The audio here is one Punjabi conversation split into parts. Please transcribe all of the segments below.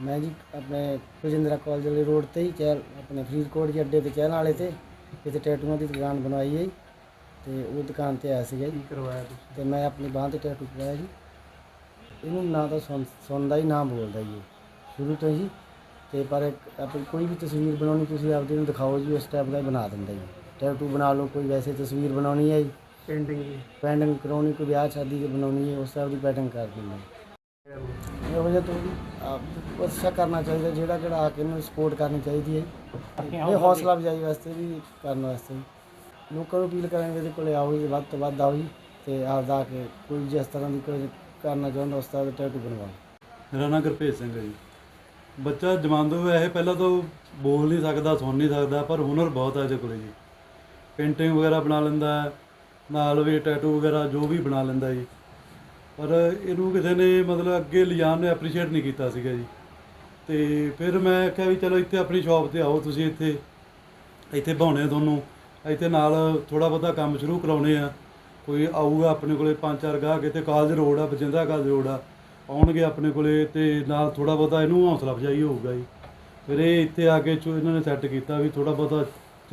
ਮੈਂ ਜੀ ਆਪਣੇ ਰਜਿੰਦਰਾ ਕਾਲਜ ਵਾਲੇ ਰੋਡ ਤੇ ਹੀ ਚਹਿਲ ਆਪਣੇ ਫਰੀਦਕੋਟ ਜੀ ਅੱਡੇ ਤੇ ਚਹਿਲ ਵਾਲੇ ਤੇ ਇੱਥੇ ਟੈਟੂਆਂ ਦੀ ਦੁਕਾਨ ਬਣਵਾਈ ਹੈ ਜੀ ਤੇ ਉਹ ਦੁਕਾਨ ਤੇ ਆਇਆ ਸੀਗਾ ਜੀ। ਕਰਵਾਇਆ ਤੁਸੀਂ? ਤੇ ਮੈਂ ਆਪਣੀ ਬਾਂਹ ਤੇ ਟੈਟੂ ਕਰਵਾਇਆ ਜੀ। ਇਹਨੂੰ ਨਾ ਤਾਂ ਸੁਣ- ਸੁਣਦਾ ਹੀ ਨਾ ਬੋਲਦਾ ਜੀ ਇਹ, ਸ਼ੁਰੂ ਤੋਂ ਜੀ ਤੇ ਪਰ ਇੱਕ ਆਪਣੀ ਕੋਈ ਵੀ ਤਸਵੀਰ ਬਣਾਉਣੀ ਤੁਸੀਂ ਆਪਦੇ ਨੂੰ ਦਿਖਾਓ ਜੀ ਉਸ ਟਾਈਪ ਦਾ ਹੀ ਬਣਾ ਦਿੰਦਾ ਜੀ। ਟੈਟੂ ਬਣਾ ਲਓ ਕੋਈ ਵੈਸੇ ਤਸਵੀਰ ਬਣਾਉਣੀ ਹੈ ਜੀ। ਪੇਂਟਿੰਗ ਦੀ। ਪੈਂਡਿੰਗ ਕਰਾਉਣੀ ਕੋਈ ਵਿਆਹ ਸ਼ਾਦੀ ਦੀ ਬਣਾਉਣੀ ਹੈ ਉਸ ਟਾਈਪ ਦੀ ਪੈਟਰਨ ਕਰ ਦਿੰਦਾ ਜੀ। ਇਹ ਵਜ੍ਹਾ ਤੋਂ ਵੀ ਅੱਛਾ ਕਰਨਾ ਚਾਹੀਦਾ ਜਿਹੜਾ ਜਿਹੜਾ ਆ ਕੇ ਇਹਨੂੰ ਸਪੋਰਟ ਕਰਨੀ ਚਾਹੀਦੀ ਹੈ। ਇਹ ਹੌਸਲਾ ਅਫਜ਼ਾਈ ਵਾਸਤੇ ਵੀ ਕਰਨ ਵਾਸਤੇ। ਲੋਕਾਂ ਨੂੰ ਅਪੀਲ ਕਰਾਂਗੇ ਇਹਦੇ ਕੋਲੇ ਆਓ ਜੀ ਵੱਧ ਤੋਂ ਵੱਧ ਆਓ ਜੀ ਤੇ ਆਪਦਾ ਆ ਕੇ ਕੋਈ ਜਿਸ ਤਰ੍ਹਾਂ ਦੀ ਕੋਈ ਕਰਨਾ ਚਾਹੁੰਦਾ ਉਸ ਤਰ੍ਹਾਂ ਦਾ ਟੈਟੂ ਬਣਵਾਓ। ਮੇਰਾ ਨਾਮ ਗੁਰਭੇਜ ਸਿੰਘ ਹੈ ਜੀ। ਬੱਚਾ ਜਮਾਂਦੂ ਵੈਸੇ ਪਹਿਲਾਂ ਤਾਂ ਬੋਲ ਨਹੀਂ ਸਕਦਾ ਸੁਣ ਨਹੀਂ ਸਕਦਾ ਪਰ ਹੁਨਰ ਬਹੁਤ ਹੈ ਇਹਦੇ ਕੋਲੇ ਜੀ। ਪੇਂਟਿੰਗ ਵਗੈਰਾ ਬਣਾ ਲੈਂਦਾ ਨਾਲ ਵੀ ਟੈਟੂ ਵਗੈਰਾ ਜੋ ਵੀ ਬਣਾ ਲੈਂਦਾ ਜੀ। ਪਰ ਇਹਨੂੰ ਕਿਸੇ ਨੇ ਮਤਲਬ ਅੱਗੇ ਲਿਜਾਣ ਨੇ ਐਪਰੀਸ਼ੀਏਟ ਨਹੀਂ ਕੀਤਾ ਸੀਗਾ ਜੀ। ਤੇ ਫਿਰ ਮੈਂ ਕਿਹਾ ਵੀ ਚਲੋ ਇੱਥੇ ਆਪਣੀ ਸ਼ਾਪ ਤੇ ਆਓ, ਤੁਸੀਂ ਇੱਥੇ ਇੱਥੇ ਬਾਉਣੇ ਤੁਹਾਨੂੰ। ਇੱਥੇ ਨਾਲ ਥੋੜਾ ਬਹੁਤਾ ਕੰਮ ਸ਼ੁਰੂ ਕਰਾਉਣੇ ਆ। ਕੋਈ ਆਊਗਾ ਆਪਣੇ ਕੋਲੇ ਪੰਜ ਚਾਰ ਗਾਹਕ, ਇੱਥੇ ਕਾਲਜ ਰੋਡ ਆ ਬਜਿੰਦਰਾ ਕਾਲਜ ਰੋਡ ਆ। ਆਉਣਗੇ ਆਪਣੇ ਕੋਲੇ ਤੇ ਨਾਲ ਥੋੜਾ ਬਹੁਤਾ ਇਹਨੂੰ ਹੌਸਲਾ ਅਫਜ਼ਾਈ ਹੋਊਗਾ ਜੀ। ਫਿਰ ਇਹ ਇੱਥੇ ਆ ਕੇ ਇਹਨਾਂ ਨੇ ਸੈੱਟ ਕੀਤਾ ਵੀ ਥੋੜਾ ਬਹੁਤਾ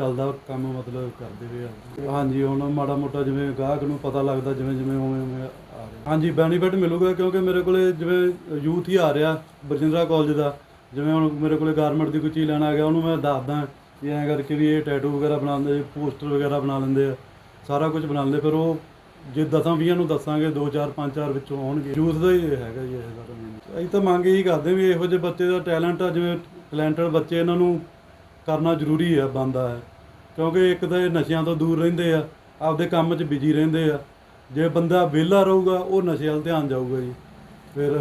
ਚੱਲਦਾ, ਕੰਮ ਮਤਲਬ ਕਰਦੇ ਵੇ ਆ। ਹਾਂਜੀ, ਹੁਣ ਮਾੜਾ ਮੋਟਾ ਜਿਵੇਂ ਗਾਹਕ ਨੂੰ ਪਤਾ ਲੱਗਦਾ, ਜਿਵੇਂ ਜਿਵੇਂ, ਉਵੇਂ ਉਵੇਂ ਆ ਰਿਹਾ। ਹਾਂਜੀ ਬੈਨੀਫਿਟ ਮਿਲੂਗਾ ਕਿਉਂਕਿ ਮੇਰੇ ਕੋਲੇ ਜਿਵੇਂ ਯੂਥ ਹੀ ਆ ਰਿਹਾ, ਬਰਜਿੰਦਰਾ ਕਾਲਜ ਦਾ। ਜਿਵੇਂ ਹੁਣ ਮੇਰੇ ਕੋਲੇ ਗਾਰਮੈਂਟ ਦੀ ਕੋਈ ਚੀਜ਼ ਲੈਣ ਆ ਗਿਆ, ਉਹਨੂੰ ਮੈਂ ਦੱਸਦਾ ਵੀ ਐਂ ਕਰਕੇ ਵੀ ਇਹ ਟੈਟੂ ਵਗੈਰਾ ਬਣਾਉਂਦੇ ਪੋਸਟਰ ਵਗੈਰਾ ਬਣਾ ਲੈਂਦੇ ਆ। ਸਾਰਾ ਕੁਝ ਬਣਾ ਲੈਂਦੇ, ਫਿਰ ਉਹ ਜੇ ਦਸਾਂ ਵੀਹਾਂ ਨੂੰ ਦੱਸਾਂਗੇ 2 4 5 4 ਵਿੱਚੋਂ ਆਉਣਗੇ। ਯੂਥ ਦਾ ਹੀ ਹੈਗਾ ਜੀ, ਇਹ ਸਾਰਾ ਅਸੀਂ ਤਾਂ ਮੰਗ ਇਹੀ ਕਰਦੇ ਵੀ ਇਹੋ ਜਿਹੇ ਬੱਚੇ ਦਾ ਟੈਲੈਂਟ ਆ, ਜਿਵੇਂ ਟੈਲੈਂਟਡ ਬੱਚੇ ਇਹਨਾਂ ਨੂੰ ਕਰਨਾ ਜ਼ਰੂਰੀ ਹੈ ਬੰਦਾ ਹੈ। ਕਿਉਂਕਿ ਇੱਕ ਤਾਂ ਇਹ ਨਸ਼ਿਆਂ ਤੋਂ ਦੂਰ ਰਹਿੰਦੇ ਆ, ਆਪਦੇ ਕੰਮ 'ਚ ਬਿਜ਼ੀ ਰਹਿੰਦੇ ਆ। ਜੇ ਬੰਦਾ ਵਿਹਲਾ ਰਹੂਗਾ, ਉਹ ਨਸ਼ੇ ਵੱਲ ਧਿਆਨ ਜਾਊਗਾ ਜੀ। ਫਿਰ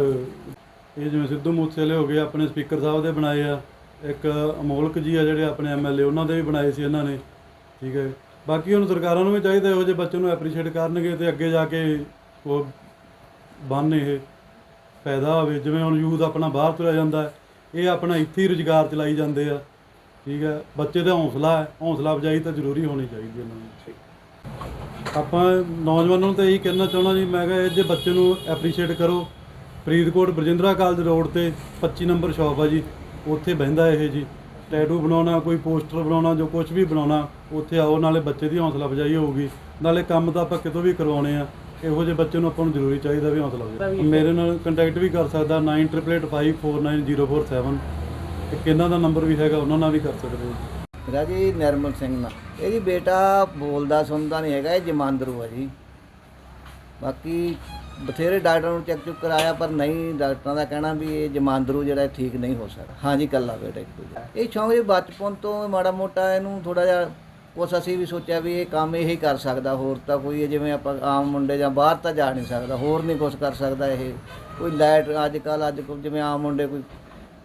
ਇਹ ਜਿਵੇਂ ਸਿੱਧੂ ਮੂਸੇਵਾਲੇ ਹੋ ਗਏ, ਆਪਣੇ ਸਪੀਕਰ ਸਾਹਿਬ ਦੇ ਬਣਾਏ ਆ। ਇੱਕ ਅਮੋਲਕ ਜੀ ਆ ਜਿਹੜੇ ਆਪਣੇ ਐਮਐਲਏ ਉਹਨਾਂ ਦੇ ਵੀ ਬਣਾਏ ਸੀ ਇਹਨਾਂ ਨੇ। ਠੀਕ ਹੈ। ਬਾਕੀ ਹੁਣ ਸਰਕਾਰਾਂ ਨੂੰ ਵੀ ਚਾਹੀਦਾ ਇਹੋ ਜਿਹੇ ਬੱਚੇ ਨੂੰ ਐਪਰੀਸ਼ੀਏਟ ਕਰਨਗੇ ਤੇ ਅੱਗੇ ਜਾ ਕੇ ਉਹ ਬਣ ਇਹ ਫਾਇਦਾ ਹੋਵੇ। ਜਿਵੇਂ ਹੁਣ ਯੂਥ ਆਪਣਾ ਬਾਹਰ ਤੁਰਿਆ ਜਾਂਦਾ, ਇਹ ਆਪਣਾ ਇੱਥੇ ਹੀ ਰੁਜ਼ਗਾਰ ਚਲਾਈ ਜਾਂਦੇ ਆ। ਠੀਕ ਹੈ ਬੱਚੇ ਦਾ ਹੌਸਲਾ ਹੈ ਹੌਸਲਾ ਅਫਜ਼ਾਈ ਤਾਂ ਜ਼ਰੂਰੀ ਹੋਣੀ ਚਾਹੀਦੀ ਇਹਨਾਂ ਨੂੰ। ਆਪਾਂ ਨੌਜਵਾਨਾਂ ਨੂੰ ਤਾਂ ਇਹੀ ਕਹਿਣਾ ਚਾਹੁੰਦਾ ਜੀ ਮੈਂ ਕਿਹਾ ਜੇ ਬੱਚੇ ਨੂੰ ਐਪਰੀਸ਼ੀਏਟ ਕਰੋ ਫਰੀਦਕੋਟ ਬਰਜਿੰਦਰਾ ਕਾਲਜ ਰੋਡ ਤੇ 25 ਨੰਬਰ ਸ਼ਾਪ ਆ ਜੀ ਉੱਥੇ ਬਹਿੰਦਾ ਇਹ ਜੀ। ਟੈਟੂ ਬਣਾਉਣਾ ਕੋਈ ਪੋਸਟਰ ਬਣਾਉਣਾ ਜੋ ਕੁਝ ਵੀ ਬਣਾਉਣਾ ਉੱਥੇ ਆਓ ਨਾਲੇ ਬੱਚੇ ਦੀ ਹੌਸਲਾ ਅਫਜ਼ਾਈ ਹੋਊਗੀ। ਨਾਲੇ ਕੰਮ ਤਾਂ ਆਪਾਂ ਕਿਤੋਂ ਵੀ ਕਰਵਾਉਣੇ ਆ ਇਹੋ ਜਿਹੇ ਬੱਚੇ ਨੂੰ ਆਪਾਂ ਨੂੰ ਜ਼ਰੂਰੀ ਚਾਹੀਦਾ ਵੀ ਹੌਸਲਾ ਅਫਜ਼ਾਈ ਮੇਰੇ ਨਾਲ ਕੰਟੈਕਟ ਵੀ ਕਰ ਸਕਦਾ 98854907 ਇੱਕ ਇਹਨਾਂ ਦਾ ਨੰਬਰ ਵੀ ਹੈਗਾ, ਉਹਨਾਂ ਨਾਲ ਵੀ ਕਰ ਸਕਦੇ ਹੋ। ਮੇਰਾ ਜੀ ਨਿਰਮਲ ਸਿੰਘ ਨਾਲ। ਇਹ ਜੀ ਬੇਟਾ ਬੋਲਦਾ, ਸੁਣਦਾ ਨਹੀਂ ਹੈਗਾ, ਇਹ ਜਮਾਂਦਰੂ ਆ ਜੀ। ਬਾਕੀ ਬਥੇਰੇ ਡਾਕਟਰਾਂ ਨੂੰ ਚੈੱਕ ਚੁੱਕ ਕਰਾਇਆ, ਪਰ ਨਹੀਂ, ਡਾਕਟਰਾਂ ਦਾ ਕਹਿਣਾ ਵੀ ਇਹ ਜਮਾਂਦਰੂ ਜਿਹੜਾ ਇਹ ਠੀਕ ਨਹੀਂ ਹੋ ਸਕਦਾ। ਹਾਂਜੀ ਕੱਲਾ ਬੇਟਾ ਇੱਕੋ ਜਿਹਾ ਇਹ ਸ਼ੌਂਕ ਜੀ ਬਚਪਨ ਤੋਂ ਮਾੜਾ ਮੋਟਾ ਇਹਨੂੰ ਥੋੜਾ ਜਿਹਾ ਕੁਛ ਅਸੀਂ ਵੀ ਸੋਚਿਆ ਵੀ ਇਹ ਕੰਮ ਇਹੀ ਕਰ ਸਕਦਾ, ਹੋਰ ਤਾਂ ਕੋਈ ਇਹ ਜਿਵੇਂ ਆਪਾਂ ਆਮ ਮੁੰਡੇ ਜਾਂ ਬਾਹਰ ਤਾਂ ਜਾ ਨਹੀਂ ਸਕਦਾ, ਹੋਰ ਨਹੀਂ ਕੁਛ ਕਰ ਸਕਦਾ ਇਹ। ਕੋਈ ਲਾਈਟ ਅੱਜ ਕੱਲ ਅੱਜ ਕੱਲ੍ਹ ਜਿਵੇਂ ਆਮ ਮੁੰਡੇ ਕੋਈ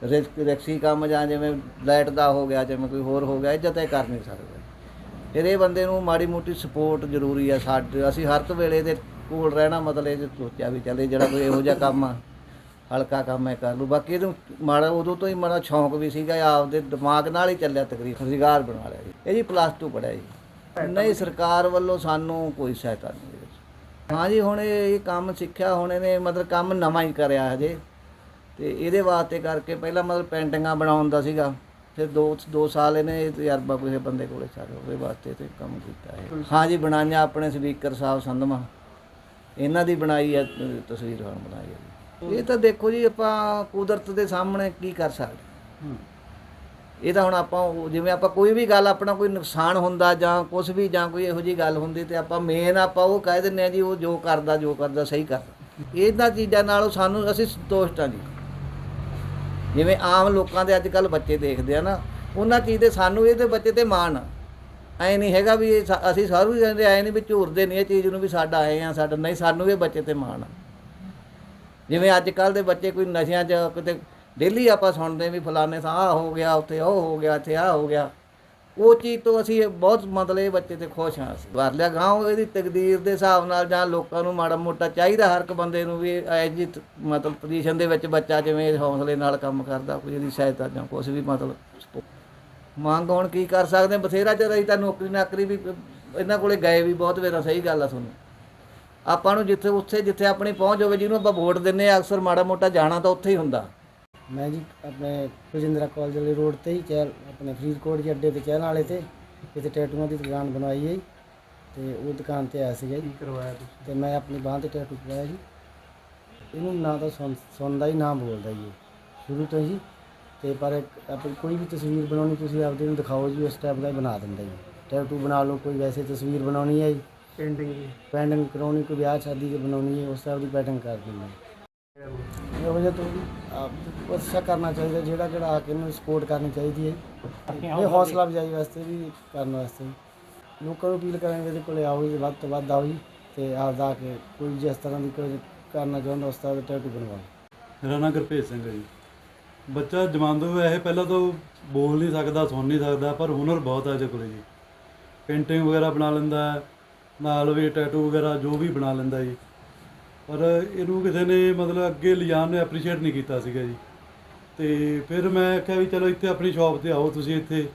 ਰਿਸਕ ਰਿਕਸੀ ਕੰਮ ਜਾਂ ਜਿਵੇਂ ਲਾਈਟ ਦਾ ਹੋ ਗਿਆ, ਜਿਵੇਂ ਕੋਈ ਹੋਰ ਹੋ ਗਿਆ ਇਹ ਤਾਂ ਇਹ ਕਰ ਨਹੀਂ ਸਕਦਾ। ਫਿਰ ਇਹ ਬੰਦੇ ਨੂੰ ਮਾੜੀ ਮੋਟੀ ਸਪੋਰਟ ਜ਼ਰੂਰੀ ਆ ਸਾਡੇ ਅਸੀਂ ਹਰ ਇੱਕ ਵੇਲੇ ਦੇ ਕੋਲ ਰਹਿਣਾ ਮਤਲਬ ਇਹ ਸੋਚਿਆ ਵੀ ਚੱਲੇ ਜਿਹੜਾ ਕੋਈ ਇਹੋ ਜਿਹਾ ਕੰਮ ਆ, ਹਲਕਾ ਕੰਮ ਹੈ ਕਰ ਲੂ ਬਾਕੀ ਇਹਨੂੰ ਮਾੜਾ ਉਦੋਂ ਤੋਂ ਹੀ ਮਾੜਾ ਸ਼ੌਂਕ ਵੀ ਸੀਗਾ ਆਪਦੇ ਦਿਮਾਗ ਨਾਲ ਹੀ ਚੱਲਿਆ ਤਕਰੀਬਨ, ਰੁਜ਼ਗਾਰ ਬਣਾ ਲਿਆ ਜੀ। ਇਹ ਜੀ ਪਲੱਸ 2 ਪੜਿਆ ਜੀ। ਨਹੀਂ, ਸਰਕਾਰ ਵੱਲੋਂ ਸਾਨੂੰ ਕੋਈ ਸਹਾਇਤਾ ਨਹੀਂ ਇਹਦੇ ਹਾਂ ਜੀ, ਹੁਣ ਇਹ ਇਹ ਕੰਮ ਸਿੱਖਿਆ, ਹੁਣ ਇਹਨੇ ਮਤਲਬ ਕੰਮ ਨਵਾਂ ਹੀ ਕਰਿਆ ਹਜੇ। ਤੇ ਇਹਦੇ ਵਾਸਤੇ ਕਰਕੇ ਪਹਿਲਾਂ ਮਤਲਬ ਪੇਂਟਿੰਗਾਂ ਬਣਾਉਣ ਦਾ ਸੀਗਾ। ਫਿਰ 2 2 ਸਾਲ ਇਹਨੇ ਇਹ ਤਜਰਬਾ ਕਿਸੇ ਬੰਦੇ ਕੋਲੇ ਚੱਲ ਉਹਦੇ ਵਾਸਤੇ ਤੇ ਕੰਮ ਕੀਤਾ ਹੈ ਹਾਂ ਜੀ ਬਣਾਈਆਂ ਆਪਣੇ ਸਪੀਕਰ ਸਾਹਿਬ ਸੰਧਮਾ। ਇਹਨਾਂ ਦੀ ਬਣਾਈ ਹੈ ਤਸਵੀਰ ਹੁਣ ਬਣਾਈ ਹੈ। ਇਹ ਤਾਂ ਦੇਖੋ ਜੀ ਆਪਾਂ ਕੁਦਰਤ ਦੇ ਸਾਹਮਣੇ ਕੀ ਕਰ ਸਕਦੇ ਇਹ ਤਾਂ ਹੁਣ ਆਪਾਂ ਜਿਵੇਂ ਆਪਾਂ ਕੋਈ ਵੀ ਗੱਲ ਆਪਣਾ ਕੋਈ ਨੁਕਸਾਨ ਹੁੰਦਾ ਜਾਂ ਕੁਝ ਵੀ ਜਾਂ ਕੋਈ ਇਹੋ ਜੀ ਗੱਲ ਹੁੰਦੀ ਤੇ ਆਪਾਂ ਮੇਨ ਆਪਾਂ ਉਹ ਕਹਿ ਦਿੰਦੇ ਆ ਜੀ ਉਹ ਜੋ ਕਰਦਾ ਜੋ ਕਰਦਾ ਸਹੀ ਕਰਦਾ। ਇਹਨਾਂ ਚੀਜ਼ਾਂ ਨਾਲੋਂ ਸਾਨੂੰ ਅਸੀਂ ਸੰਤੁਸ਼ਟ ਹਾਂ ਜੀ। ਜਿਵੇਂ ਆਮ ਲੋਕਾਂ ਦੇ ਅੱਜ ਕੱਲ ਬੱਚੇ ਦੇਖਦੇ ਆ ਨਾ, ਉਹਨਾਂ ਚੀਜ਼ ਤੇ ਸਾਨੂੰ ਇਹਦੇ ਬੱਚੇ ਤੇ ਮਾਣ ਆ। ਐ ਨਹੀਂ ਹੈਗਾ ਵੀ ਅਸੀਂ ਸਾਰੂ ਹੀ ਕਹਿੰਦੇ ਐ ਨਹੀਂ ਵੀ ਝੂਰਦੇ ਨਹੀਂ, ਇਹ ਚੀਜ਼ ਨੂੰ ਵੀ ਸਾਡਾ ਆਏ ਆ, ਸਾਡਾ ਨਹੀਂ, ਸਾਨੂੰ ਇਹ ਬੱਚੇ ਤੇ ਮਾਣ ਆ। ਜਿਵੇਂ ਅੱਜ ਕੱਲ ਦੇ ਬੱਚੇ ਕੋਈ ਨਸ਼ਿਆਂ 'ਚ ਕਿਤੇ, ਡੇਲੀ ਆਪਾਂ ਸੁਣਦੇ ਵੀ ਫਲਾਣੇ ਥਾਂ ਆਹ ਹੋ ਗਿਆ, ਉੱਥੇ ਉਹ ਹੋ ਗਿਆ, ਇੱਥੇ ਆਹ ਹੋ ਗਿਆ। ਉਹ ਚੀਜ਼ ਤੋਂ ਅਸੀਂ ਬਹੁਤ ਮਤਲਬ ਇਹ ਬੱਚੇ ਤੇ ਖੁਸ਼ ਹਾਂ ਅਸੀਂ। ਵਾਰ ਲਿਆ ਗਾਉਂ ਇਹਦੀ ਤਕਦੀਰ ਦੇ ਹਿਸਾਬ ਨਾਲ ਜਾਂ ਲੋਕਾਂ ਨੂੰ ਮਾੜਾ ਮੋਟਾ ਚਾਹੀਦਾ ਹਰ ਇੱਕ ਬੰਦੇ ਨੂੰ ਵੀ ਐ ਜੀ ਮਤਲਬ ਪੋਜੀਸ਼ਨ ਦੇ ਵਿੱਚ ਬੱਚਾ ਜਿਵੇਂ ਹੌਸਲੇ ਨਾਲ ਕੰਮ ਕਰਦਾ, ਕੋਈ ਇਹਦੀ ਸਹਾਇਤਾ ਜਾਂ ਕੁਝ ਵੀ ਮਤਲਬ ਮੰਗ ਹੁਣ ਕੀ ਕਰ ਸਕਦੇ? ਬਥੇਰਾ ਚਿਰ ਅਸੀਂ ਤਾਂ ਨੌਕਰੀ ਨਾਕਰੀ ਵੀ ਇਹਨਾਂ ਕੋਲੇ ਗਏ ਵੀ ਬਹੁਤ ਵੇਰਾ, ਸਹੀ ਗੱਲ ਆ ਤੁਹਾਨੂੰ। ਆਪਾਂ ਨੂੰ ਜਿੱਥੇ, ਉੱਥੇ ਜਿੱਥੇ ਆਪਣੀ ਪਹੁੰਚ ਹੋਵੇ, ਜਿਹਨੂੰ ਆਪਾਂ ਵੋਟ ਦਿੰਨੇ ਆ ਅਕਸਰ ਮਾੜਾ ਮੋਟਾ ਜਾਣਾ ਤਾਂ ਉੱਥੇ ਹੀ ਹੁੰਦਾ। ਮੈਂ ਜੀ ਆਪਣੇ ਰਜਿੰਦਰਾ ਕਾਲਜ ਵਾਲੇ ਰੋਡ ਤੇ ਹੀ ਚਹਿਲ ਆਪਣੇ ਫਰੀਦਕੋਟ ਜੀ ਅੱਡੇ ਤੇ ਚਹਿਲ ਵਾਲੇ ਤੇ ਇੱਥੇ ਟੈਟੂਆਂ ਦੀ ਦੁਕਾਨ ਬਣਵਾਈ ਹੈ ਜੀ ਤੇ ਉਹ ਦੁਕਾਨ ਤੇ ਆਇਆ ਸੀਗਾ ਜੀ। ਕਰਵਾਇਆ ਤੁਸੀਂ? ਤੇ ਮੈਂ ਆਪਣੀ ਬਾਂਹ ਤੇ ਟੈਟੂ ਕਰਵਾਇਆ ਜੀ। ਇਹਨੂੰ ਨਾ ਤਾਂ ਸੁਣ ਸੁਣਦਾ ਹੀ ਨਾ ਬੋਲਦਾ ਜੀ ਇਹ, ਸ਼ੁਰੂ ਤੋਂ ਜੀ ਤੇ ਪਰ ਇੱਕ ਆਪਣੀ ਕੋਈ ਵੀ ਤਸਵੀਰ ਬਣਾਉਣੀ ਤੁਸੀਂ ਆਪਦੇ ਨੂੰ ਦਿਖਾਓ ਜੀ ਉਸ ਟਾਈਪ ਦਾ ਹੀ ਬਣਾ ਦਿੰਦਾ ਜੀ। ਟੈਟੂ ਬਣਾ ਲਓ ਕੋਈ ਵੈਸੇ ਤਸਵੀਰ ਬਣਾਉਣੀ ਹੈ ਜੀ। ਪੇਂਟਿੰਗ ਦੀ। ਪੈਂਡਿੰਗ ਕਰਾਉਣੀ ਕੋਈ ਵਿਆਹ ਸ਼ਾਦੀ ਦੀ ਬਣਾਉਣੀ ਹੈ ਉਸ ਟਾਈਪ ਦੀ ਪੈਟਰਨ ਕਰ ਦਿੰਦਾ ਇਹੋ ਜਿਹਾ ਤੋਂ ਆਪ ਕੋਸ਼ਿਸ਼ ਕਰਨਾ ਚਾਹੀਦਾ ਜਿਹੜਾ ਕਿਹੜਾ ਆ ਕੇ ਇਹਨੂੰ ਸਪੋਰਟ ਕਰਨੀ ਚਾਹੀਦੀ ਹੈ। ਇਹ ਹੌਸਲਾ ਅਫਜ਼ਾਈ ਵਾਸਤੇ ਵੀ ਕਰਨ ਵਾਸਤੇ। ਲੋਕਾਂ ਨੂੰ ਅਪੀਲ ਕਰਾਂਗੇ ਇਹਦੇ ਕੋਲੇ ਆਓ ਜੀ ਵੱਧ ਤੋਂ ਵੱਧ ਆਓ ਜੀ ਤੇ ਆਪਦਾ ਆ ਕੇ ਕੋਈ ਜਿਸ ਤਰ੍ਹਾਂ ਦੀ ਕੋਈ ਕਰਨਾ ਚਾਹੁੰਦਾ ਉਸ ਤਰ੍ਹਾਂ ਦਾ ਟੈਟੂ ਬਣਵਾਓ। ਮੇਰਾ ਨਾਮ ਸਿੰਘ ਹੈ ਜੀ। ਬੱਚਾ ਜਮਾਂਦੂ ਵੈਸੇ ਪਹਿਲਾਂ ਤਾਂ ਬੋਲ ਨਹੀਂ ਸਕਦਾ ਸੁਣ ਨਹੀਂ ਸਕਦਾ ਪਰ ਹੁਨਰ ਬਹੁਤ ਹੈ ਇਹਦੇ ਕੋਲੇ ਜੀ। ਪੇਂਟਿੰਗ ਵਗੈਰਾ ਬਣਾ ਲੈਂਦਾ ਹੈ ਨਾਲ ਵੀ ਟੈਟੂ ਵਗੈਰਾ ਜੋ ਵੀ ਬਣਾ ਲੈਂਦਾ ਜੀ। ਪਰ ਇਹਨੂੰ ਕਿਸੇ ਨੇ ਮਤਲਬ ਅੱਗੇ ਲਿਜਾਣ ਨੂੰ ਐਪਰੀਸ਼ੀਏਟ ਨਹੀਂ ਕੀਤਾ ਸੀਗਾ ਜੀ। ਤੇ ਫਿਰ ਮੈਂ ਆਖਿਆ ਵੀ ਚਲੋ ਇੱਥੇ ਆਪਣੀ ਸ਼ਾਪ ਤੇ ਆਓ ਤੁਸੀਂ ਇੱਥੇ।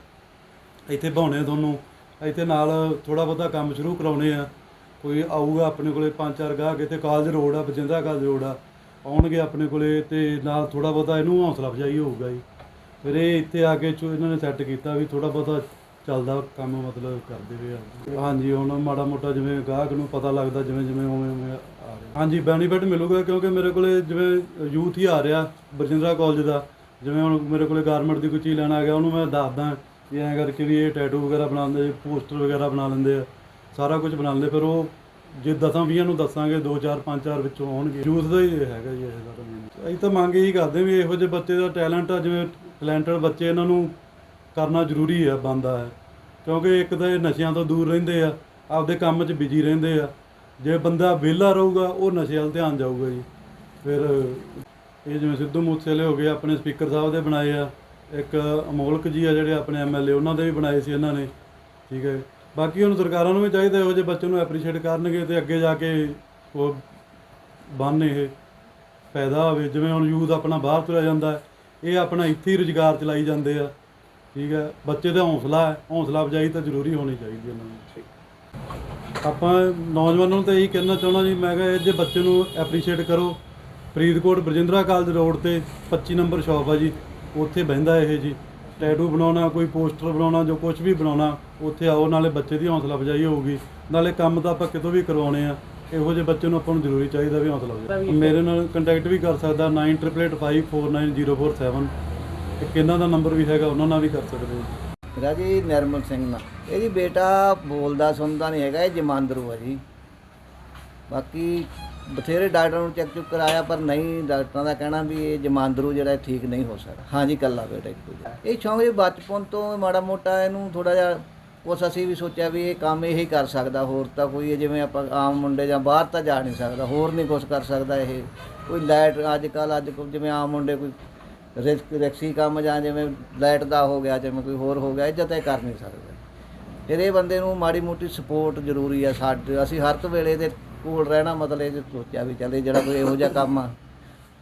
ਇੱਥੇ ਬਾਉਣੇ ਤੁਹਾਨੂੰ। ਇੱਥੇ ਨਾਲ ਥੋੜਾ ਬਹੁਤਾ ਕੰਮ ਸ਼ੁਰੂ ਕਰਾਉਣੇ ਆ ਕੋਈ ਆਊਗਾ ਆਪਣੇ ਕੋਲੇ ਪੰਜ ਚਾਰ ਗਾਹਕ, ਇੱਥੇ ਕਾਲਜ ਰੋਡ ਆ ਬਜਿੰਦਾ ਕਾਲਜ ਰੋਡ ਆ। ਆਉਣਗੇ ਆਪਣੇ ਕੋਲੇ ਤੇ ਨਾਲ ਥੋੜਾ ਬਹੁਤਾ ਇਹਨੂੰ ਹੌਸਲਾ ਅਫਜ਼ਾਈ ਹੋਊਗਾ ਜੀ। ਫਿਰ ਇਹ ਇੱਥੇ ਆ ਕੇ ਚੋ ਇਹਨਾਂ ਨੇ ਸੈੱਟ ਕੀਤਾ ਵੀ ਥੋੜਾ ਬਹੁਤਾ ਚੱਲਦਾ ਕੰਮ ਮਤਲਬ ਕਰਦੇ ਵੀ ਆ। ਹਾਂਜੀ, ਹੁਣ ਮਾੜਾ ਮੋਟਾ ਜਿਵੇਂ ਗਾਹਕ ਨੂੰ ਪਤਾ ਲੱਗਦਾ, ਜਿਵੇਂ ਜਿਵੇਂ, ਉਵੇਂ ਉਵੇਂ ਆ ਰਿਹਾ। ਹਾਂਜੀ ਬੈਨੀਫਿਟ ਮਿਲੂਗਾ ਕਿਉਂਕਿ ਮੇਰੇ ਕੋਲੇ ਜਿਵੇਂ ਯੂਥ ਹੀ ਆ ਰਿਹਾ, ਬਰਜਿੰਦਰਾ ਕਾਲਜ ਦਾ। ਜਿਵੇਂ ਹੁਣ ਮੇਰੇ ਕੋਲੇ ਗਾਰਮੈਂਟ ਦੀ ਕੋਈ ਚੀਜ਼ ਲੈਣ ਆ ਗਿਆ, ਉਹਨੂੰ ਮੈਂ ਦੱਸਦਾ ਵੀ ਐਂ ਕਰਕੇ ਵੀ ਇਹ ਟੈਟੂ ਵਗੈਰਾ ਬਣਾ ਲੈਂਦੇ ਪੋਸਟਰ ਵਗੈਰਾ ਬਣਾ ਲੈਂਦੇ ਆ। ਸਾਰਾ ਕੁਝ ਬਣਾ ਲੈਂਦੇ, ਫਿਰ ਉਹ ਜੇ ਦਸਾਂ ਵੀਹਾਂ ਨੂੰ ਦੱਸਾਂਗੇ 2 4 5 4 ਵਿੱਚੋਂ ਆਉਣਗੇ। ਯੂਥ ਦਾ ਹੀ ਹੈਗਾ ਜੀ, ਇਹ ਸਾਰਾ ਅਸੀਂ ਤਾਂ ਮੰਗ ਇਹੀ ਕਰਦੇ ਵੀ ਇਹੋ ਜਿਹੇ ਬੱਚੇ ਦਾ ਟੈਲੈਂਟ ਆ, ਜਿਵੇਂ ਟੈਲੈਂਟਡ ਬੱਚੇ ਇਹਨਾਂ ਨੂੰ ਕਰਨਾ ਜ਼ਰੂਰੀ ਹੈ ਬੰਦਾ ਹੈ। ਕਿਉਂਕਿ ਇੱਕ ਤਾਂ ਇਹ ਨਸ਼ਿਆਂ ਤੋਂ ਦੂਰ ਰਹਿੰਦੇ ਆ, ਆਪਦੇ ਕੰਮ 'ਚ ਬਿਜ਼ੀ ਰਹਿੰਦੇ ਆ। ਜੇ ਬੰਦਾ ਵਿਹਲਾ ਰਹੂਗਾ, ਉਹ ਨਸ਼ੇ ਵੱਲ ਧਿਆਨ ਜਾਊਗਾ ਜੀ। ਫਿਰ ਇਹ ਜਿਵੇਂ ਸਿੱਧੂ ਮੂਸੇਵਾਲੇ ਹੋ ਗਏ, ਆਪਣੇ ਸਪੀਕਰ ਸਾਹਿਬ ਦੇ ਬਣਾਏ ਆ। ਇੱਕ ਅਮੋਲਕ ਜੀ ਆ ਜਿਹੜੇ ਆਪਣੇ ਐਮਐਲਏ ਉਹਨਾਂ ਦੇ ਵੀ ਬਣਾਏ ਸੀ ਇਹਨਾਂ ਨੇ। ਠੀਕ ਹੈ। ਬਾਕੀ ਹੁਣ ਸਰਕਾਰਾਂ ਨੂੰ ਵੀ ਚਾਹੀਦਾ ਇਹੋ ਜਿਹੇ ਬੱਚੇ ਨੂੰ ਐਪਰੀਸ਼ੀਏਟ ਕਰਨਗੇ ਤੇ ਅੱਗੇ ਜਾ ਕੇ ਉਹ ਬਣ ਇਹ ਪੈਦਾ ਹੋਵੇ। ਜਿਵੇਂ ਹੁਣ ਯੂਥ ਆਪਣਾ ਬਾਹਰ ਤੁਰਿਆ ਜਾਂਦਾ, ਇਹ ਆਪਣਾ ਇੱਥੇ ਹੀ ਰੁਜ਼ਗਾਰ ਚਲਾਈ ਜਾਂਦੇ ਆ। ਠੀਕ ਹੈ ਬੱਚੇ ਦਾ ਹੌਸਲਾ ਹੈ ਹੌਸਲਾ ਅਫਜ਼ਾਈ ਤਾਂ ਜ਼ਰੂਰੀ ਹੋਣੀ ਚਾਹੀਦੀ ਇਹਨਾਂ ਨੂੰ। ਆਪਾਂ ਨੌਜਵਾਨਾਂ ਨੂੰ ਤਾਂ ਇਹੀ ਕਹਿਣਾ ਚਾਹੁੰਦਾ ਜੀ ਮੈਂ ਕਿਹਾ ਜੇ ਬੱਚੇ ਨੂੰ ਐਪਰੀਸ਼ੀਏਟ ਕਰੋ ਫਰੀਦਕੋਟ ਬਰਜਿੰਦਰਾ ਕਾਲਜ ਰੋਡ ਤੇ 25 ਨੰਬਰ ਸ਼ਾਪ ਆ ਜੀ ਉੱਥੇ ਬਹਿੰਦਾ ਇਹ ਜੀ। ਟੈਟੂ ਬਣਾਉਣਾ ਕੋਈ ਪੋਸਟਰ ਬਣਾਉਣਾ ਜੋ ਕੁਝ ਵੀ ਬਣਾਉਣਾ ਉੱਥੇ ਆਓ ਨਾਲੇ ਬੱਚੇ ਦੀ ਹੌਸਲਾ ਅਫਜ਼ਾਈ ਹੋਊਗੀ। ਨਾਲੇ ਕੰਮ ਤਾਂ ਆਪਾਂ ਕਿਤੋਂ ਵੀ ਕਰਵਾਉਣੇ ਆ ਇਹੋ ਜਿਹੇ ਬੱਚੇ ਨੂੰ ਆਪਾਂ ਨੂੰ ਜ਼ਰੂਰੀ ਚਾਹੀਦਾ ਵੀ ਹੌਸਲਾ ਅਫਜ਼ਾਈ। ਮੇਰੇ ਨਾਲ ਕੰਟੈਕਟ ਵੀ ਕਰ ਸਕਦਾ 9885490047 ਇੱਕ ਇਹਨਾਂ ਦਾ ਨੰਬਰ ਵੀ ਹੈਗਾ, ਉਹਨਾਂ ਨਾਲ ਵੀ ਕਰ ਸਕਦੇ ਹੋ। ਮੇਰਾ ਜੀ ਨਿਰਮਲ ਸਿੰਘ ਨਾ ਇਹਦੀ ਬੇਟਾ ਬੋਲਦਾ, ਸੁਣਦਾ ਨਹੀਂ ਹੈਗਾ, ਇਹ ਜਮਾਂਦਰੂ ਆ ਜੀ। ਬਾਕੀ ਬਥੇਰੇ ਡਾਕਟਰਾਂ ਨੂੰ ਚੈੱਕ ਚੁੱਕ ਕਰਾਇਆ, ਪਰ ਨਹੀਂ, ਡਾਕਟਰਾਂ ਦਾ ਕਹਿਣਾ ਵੀ ਇਹ ਜਮਾਂਦਰੂ ਜਿਹੜਾ ਠੀਕ ਨਹੀਂ ਹੋ ਸਕਦਾ। ਹਾਂਜੀ ਕੱਲਾ ਬੇਟਾ ਇੱਕੋ ਜਿਹਾ ਇਹ ਸ਼ੌਂਕ ਜੀ ਬਚਪਨ ਤੋਂ ਮਾੜਾ ਮੋਟਾ ਇਹਨੂੰ ਥੋੜਾ ਜਿਹਾ ਕੁਛ ਅਸੀਂ ਵੀ ਸੋਚਿਆ ਵੀ ਇਹ ਕੰਮ ਇਹੀ ਕਰ ਸਕਦਾ, ਹੋਰ ਤਾਂ ਕੋਈ ਇਹ ਜਿਵੇਂ ਆਪਾਂ ਆਮ ਮੁੰਡੇ ਜਾਂ ਬਾਹਰ ਤਾਂ ਜਾ ਨਹੀਂ ਸਕਦਾ, ਹੋਰ ਨਹੀਂ ਕੁਛ ਕਰ ਸਕਦਾ ਇਹ। ਕੋਈ ਲਾਈਟ ਅੱਜ ਕੱਲ ਅੱਜ ਕੱਲ੍ਹ ਜਿਵੇਂ ਆਮ ਮੁੰਡੇ ਕੋਈ ਰਿਸਕ ਰਿਕਸੀ ਕੰਮ ਜਾਂ ਜਿਵੇਂ ਲਾਈਟ ਦਾ ਹੋ ਗਿਆ, ਜਿਵੇਂ ਕੋਈ ਹੋਰ ਹੋ ਗਿਆ ਇਹ ਜਦ ਇਹ ਕਰ ਨਹੀਂ ਸਕਦਾ। ਫਿਰ ਇਹ ਬੰਦੇ ਨੂੰ ਮਾੜੀ ਮੋਟੀ ਸਪੋਰਟ ਜ਼ਰੂਰੀ ਆ ਸਾਡੇ ਅਸੀਂ ਹਰ ਇੱਕ ਵੇਲੇ ਦੇ ਕੋਲ ਰਹਿਣਾ ਮਤਲਬ ਇਹ ਸੋਚਿਆ ਵੀ ਚੱਲੇ ਜਿਹੜਾ ਕੋਈ ਇਹੋ ਜਿਹਾ ਕੰਮ ਆ,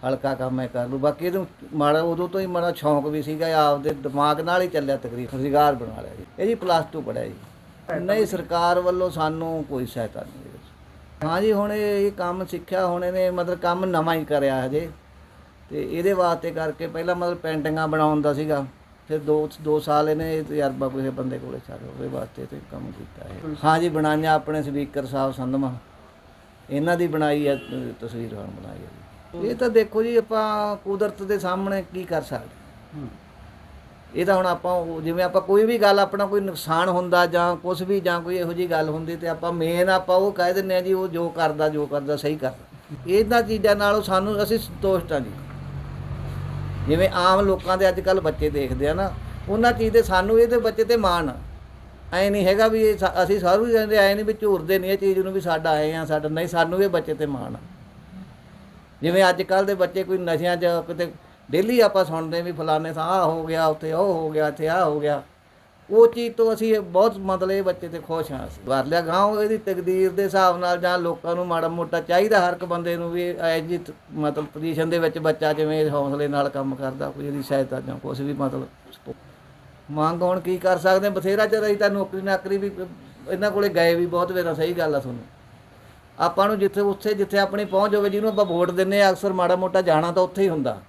ਹਲਕਾ ਕੰਮ ਹੈ ਕਰ ਲੂ ਬਾਕੀ ਇਹਨੂੰ ਮਾੜਾ ਉਦੋਂ ਤੋਂ ਹੀ ਮਾੜਾ ਸ਼ੌਂਕ ਵੀ ਸੀਗਾ ਆਪਦੇ ਦਿਮਾਗ ਨਾਲ ਹੀ ਚੱਲਿਆ ਤਕਰੀਬਨ, ਰੁਜ਼ਗਾਰ ਬਣਾ ਲਿਆ ਜੀ। ਇਹ ਜੀ ਪਲੱਸ 2 ਪੜਿਆ ਜੀ। ਨਹੀਂ, ਸਰਕਾਰ ਵੱਲੋਂ ਸਾਨੂੰ ਕੋਈ ਸਹਾਇਤਾ ਨਹੀਂ ਇਹਦੇ ਹਾਂ ਜੀ, ਹੁਣ ਇਹ ਇਹ ਕੰਮ ਸਿੱਖਿਆ ਹੁਣ ਇਹਨੇ ਮਤਲਬ ਕੰਮ ਨਵਾਂ ਹੀ ਕਰਿਆ ਹਜੇ। ਤੇ ਇਹਦੇ ਵਾਸਤੇ ਕਰਕੇ ਪਹਿਲਾਂ ਮਤਲਬ ਪੇਂਟਿੰਗਾਂ ਬਣਾਉਣ ਦਾ ਸੀਗਾ। ਫਿਰ ਦੋ ਦੋ ਸਾਲ ਇਹਨੇ ਇਹ ਤਜਰਬਾ ਕਿਸੇ ਬੰਦੇ ਕੋਲੇ ਚੱਲ ਉਹਦੇ ਵਾਸਤੇ ਤੇ ਕੰਮ ਕੀਤਾ ਹੈ ਹਾਂ ਜੀ ਬਣਾਈਆਂ ਆਪਣੇ ਸਪੀਕਰ ਸਾਹਿਬ ਸੰਧਮਾ। ਇਹਨਾਂ ਦੀ ਬਣਾਈ ਹੈ ਤਸਵੀਰ ਹੁਣ ਬਣਾਈ ਹੈ। ਇਹ ਤਾਂ ਦੇਖੋ ਜੀ ਆਪਾਂ ਕੁਦਰਤ ਦੇ ਸਾਹਮਣੇ ਕੀ ਕਰ ਸਕਦੇ ਇਹ ਤਾਂ ਹੁਣ ਆਪਾਂ ਜਿਵੇਂ ਆਪਾਂ ਕੋਈ ਵੀ ਗੱਲ ਆਪਣਾ ਕੋਈ ਨੁਕਸਾਨ ਹੁੰਦਾ ਜਾਂ ਕੁਝ ਵੀ ਜਾਂ ਕੋਈ ਇਹੋ ਜੀ ਗੱਲ ਹੁੰਦੀ ਤੇ ਆਪਾਂ ਮੇਨ ਆਪਾਂ ਉਹ ਕਹਿ ਦਿੰਦੇ ਆ ਜੀ ਉਹ ਜੋ ਕਰਦਾ ਜੋ ਕਰਦਾ ਸਹੀ ਕਰਦਾ। ਇਹਨਾਂ ਚੀਜ਼ਾਂ ਨਾਲੋਂ ਸਾਨੂੰ ਅਸੀਂ ਸੰਤੁਸ਼ਟ ਹਾਂ ਜੀ। ਜਿਵੇਂ ਆਮ ਲੋਕਾਂ ਦੇ ਅੱਜ ਕੱਲ ਬੱਚੇ ਦੇਖਦੇ ਆ ਨਾ, ਉਹਨਾਂ ਚੀਜ਼ ਤੇ ਸਾਨੂੰ ਇਹਦੇ ਬੱਚੇ ਤੇ ਮਾਣ ਆ। ਐ ਨਹੀਂ ਹੈਗਾ ਵੀ ਅਸੀਂ ਸਾਰੂ ਹੀ ਕਹਿੰਦੇ ਐ ਨਹੀਂ ਵੀ ਝੂਰਦੇ ਨਹੀਂ, ਇਹ ਚੀਜ਼ ਨੂੰ ਵੀ ਸਾਡਾ ਆਏ ਆ, ਸਾਡਾ ਨਹੀਂ, ਸਾਨੂੰ ਇਹ ਬੱਚੇ ਤੇ ਮਾਣ ਜਿਵੇਂ ਅੱਜ ਕੱਲ ਦੇ ਬੱਚੇ ਕੋਈ ਨਸ਼ਿਆਂ 'ਚ ਕਿਤੇ, ਡੇਲੀ ਆਪਾਂ ਸੁਣਦੇ ਵੀ ਫਲਾਣੇ ਥਾਂ ਆਹ ਹੋ ਗਿਆ, ਉੱਥੇ ਉਹ ਹੋ ਗਿਆ, ਇੱਥੇ ਆਹ ਹੋ ਗਿਆ। ਉਹ ਚੀਜ਼ ਤੋਂ ਅਸੀਂ ਬਹੁਤ ਮਤਲਬ ਇਹ ਬੱਚੇ ਤੇ ਖੁਸ਼ ਹਾਂ ਅਸੀਂ। ਵਾਰ ਲਿਆ ਗਾਉਂ ਇਹਦੀ ਤਕਦੀਰ ਦੇ ਹਿਸਾਬ ਨਾਲ ਜਾਂ ਲੋਕਾਂ ਨੂੰ ਮਾੜਾ ਮੋਟਾ ਚਾਹੀਦਾ ਹਰ ਇੱਕ ਬੰਦੇ ਨੂੰ ਵੀ ਐ ਜੀ ਮਤਲਬ ਪੋਜੀਸ਼ਨ ਦੇ ਵਿੱਚ ਬੱਚਾ ਜਿਵੇਂ ਹੌਸਲੇ ਨਾਲ ਕੰਮ ਕਰਦਾ, ਕੋਈ ਇਹਦੀ ਸਹਾਇਤਾ ਜਾਂ ਕੁਝ ਵੀ ਮਤਲਬ ਮੰਗ ਹੁਣ ਕੀ ਕਰ ਸਕਦੇ ਬਥੇਰਾ ਚਿਰ ਅਸੀਂ ਤਾਂ ਨੌਕਰੀ ਨਾਕਰੀ ਵੀ ਇਹਨਾਂ ਕੋਲੇ ਗਏ ਵੀ ਬਹੁਤ ਵੇਰਾ ਸਹੀ ਗੱਲ ਆ ਤੁਹਾਨੂੰ। ਆਪਾਂ ਨੂੰ ਜਿੱਥੇ, ਉੱਥੇ ਜਿੱਥੇ ਆਪਣੀ ਪਹੁੰਚ ਹੋਵੇ, ਜਿਹਨੂੰ ਆਪਾਂ ਵੋਟ ਦਿੰਨੇ ਆ ਅਕਸਰ ਮਾੜਾ ਮੋਟਾ ਜਾਣਾ ਤਾਂ ਉੱਥੇ ਹੀ ਹੁੰਦਾ।